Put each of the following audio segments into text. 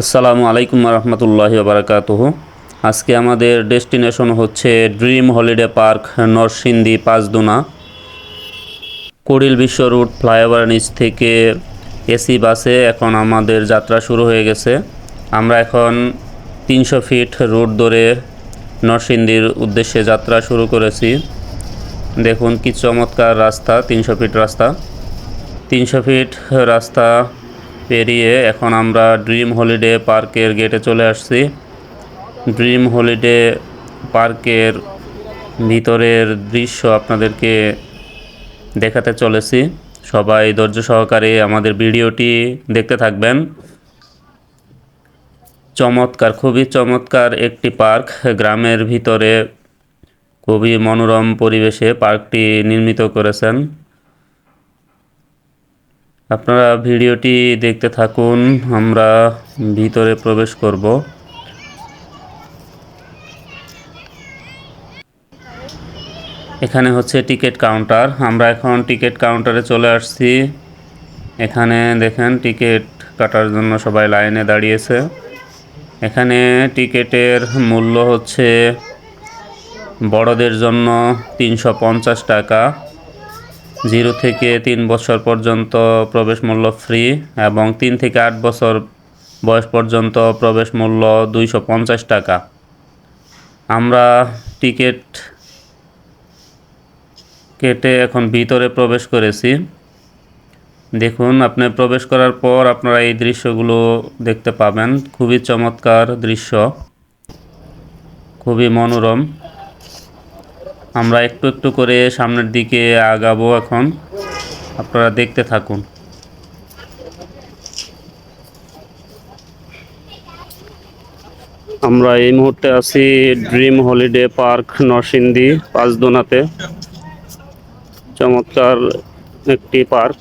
আসসালামু আলাইকুম রহমতুল্লাহি বারাকাতুহু। আজকে আমাদের ডেস্টিনেশন হচ্ছে dream holiday park, Narsingdi, Panchdona. Kuril Bishwa road flyover নিচ থেকে এসি বাসে এখন আমাদের যাত্রা শুরু হয়ে গেছে। আমরা এখন তিনশো ফিট রুট ধরে নরসিংদীর উদ্দেশ্যে যাত্রা শুরু করেছি। দেখুন কি চমৎকার রাস্তা, তিনশো ফিট রাস্তা। তিনশো ফিট রাস্তা পেরিয়ে এখন আমরা ড্রিম হলিডে পার্কের গেটে চলে আসছি। ড্রিম হলিডে পার্কের ভিতরের দৃশ্য আপনাদেরকে দেখাতে চলেছি। সবাই ধৈর্য সহকারে আমাদের ভিডিওটি দেখতে থাকবেন। চমৎকার, খুবই চমৎকার একটি পার্ক। গ্রামের ভিতরে খুবই মনোরম পরিবেশে পার্কটি নির্মিত করেছেন। আপনারা ভিডিওটি দেখতে থাকুন, আমরা ভিতরে প্রবেশ করব। এখানে হচ্ছে টিকিট কাউন্টার, আমরা এখন টিকিট কাউন্টারে চলে আসছি। এখানে দেখেন টিকিট কাটার জন্য সবাই লাইনে দাঁড়িয়েছে। এখানে টিকিটের মূল্য হচ্ছে বড়দের জন্য তিনশো পঞ্চাশ টাকা। জিরো থেকে তিন বছর পর্যন্ত প্রবেশ মূল্য ফ্রি এবং তিন থেকে আট বছর বয়স পর্যন্ত প্রবেশ মূল্য দুইশো পঞ্চাশ টাকা। আমরা টিকিট কেটে এখন ভিতরে প্রবেশ করেছি। দেখুন, আপনি প্রবেশ করার পর আপনারা এই দৃশ্যগুলো দেখতে পাবেন। খুবই চমৎকার দৃশ্য। খুবই মনোরম। আমরা একটু একটু করে সামনের দিকে আগাবো এখন। আপনারা দেখতে থাকুন। আমরা এই মুহূর্তে আছি ড্রিম হলিডে পার্ক নরসিংদী, পাঁচদোনাতে। চমৎকার একটি পার্ক।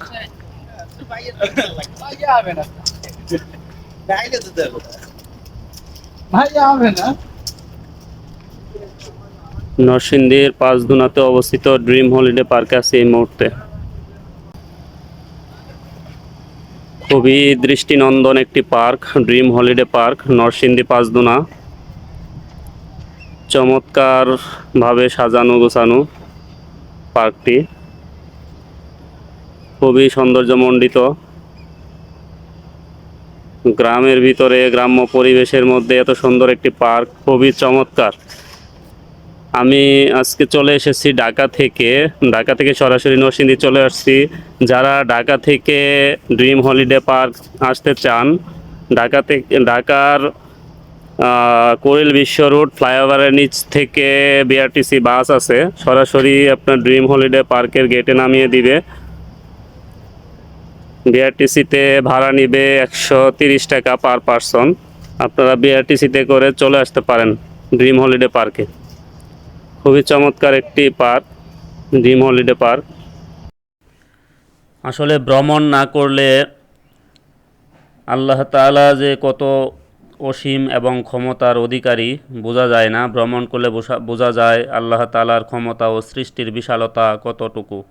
ভাই হবে না। নরসিংদীর পাঁচদোনাতে অবস্থিত ড্রিম হলিডে পার্কে আছে এই মুহূর্তে। খুবই দৃষ্টিনন্দন একটি park, dream holiday park, Narsingdi Panchdona. চমৎকার ভাবে সাজানো গোছানো পার্কটি। খুবই সৌন্দর্যমণ্ডিত। গ্রামের ভিতরে, গ্রাম্য পরিবেশের মধ্যে এত সুন্দর একটি পার্ক, খুবই চমৎকার। আমি আজকে চলে এসেছি ঢাকা থেকে। ঢাকা থেকে সরাসরি নরসিংদী চলে আসছি। যারা ঢাকা থেকে ড্রিম হলিডে পার্ক আসতে চান, ঢাকা থেকে ঢাকার কোরেল বিশ্ব রোড ফ্লাইওভারের নিচ থেকে বিআরটিসি বাস আছে। সরাসরি আপনার ড্রিম হলিডে পার্কের গেটে নামিয়ে দিবে। বিআরটিসিতে ভাড়া নিবে একশো টাকা পার পারসন আপনারা বিআরটিসিতে করে চলে আসতে পারেন ড্রিম হলিডে পার্কে খুবই চমৎকার একটি পার্ক ড্রিম হলিডে পার্ক আসলে ভ্রমণ না করলে আল্লাহ তাআলা যে কত অসীম এবং ক্ষমতার অধিকারী, বোঝা যায় না। ভ্রমণ করলে বোঝা- বোঝা যায় আল্লাহ তালার ক্ষমতা ও সৃষ্টির বিশালতা কতটুকু।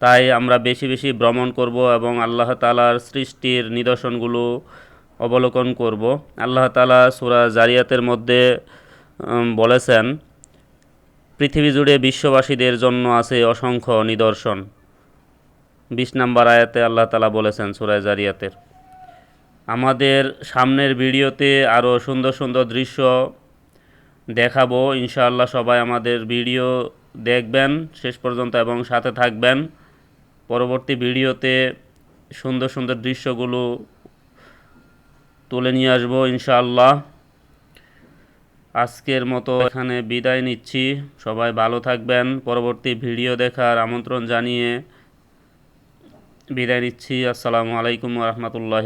তাই আমরা বেশি বেশি ভ্রমণ করব এবং আল্লাহ তালার সৃষ্টির নিদর্শনগুলো অবলোকন করব। আল্লাহ তালা সূরা জারিয়াতের মধ্যে বলেছেন পৃথিবী জুড়ে বিশ্ববাসীদের জন্য আছে অসংখ্য নিদর্শন। বিশ নাম্বার আয়াতে আল্লাহ তালা বলেছেন সুরায় জারিয়াতের, আমাদের সামনের ভিডিওতে আরও সুন্দর সুন্দর দৃশ্য দেখাবো। ইনশাআল্লাহ সবাই আমাদের ভিডিও দেখবেন, শেষ পর্যন্ত এবং সাথে থাকবেন। পরবর্তী ভিডিওতে সুন্দর সুন্দর দৃশ্যগুলো তুলে নিয়ে আসব ইনশাআল্লাহ। আজকের মতো এখানে বিদায় নিচ্ছি। সবাই ভালো থাকবেন। পরবর্তী ভিডিও দেখার আমন্ত্রণ জানিয়ে বিদায় নিচ্ছি। আসসালামু আলাইকুম রহমতুল্লাহ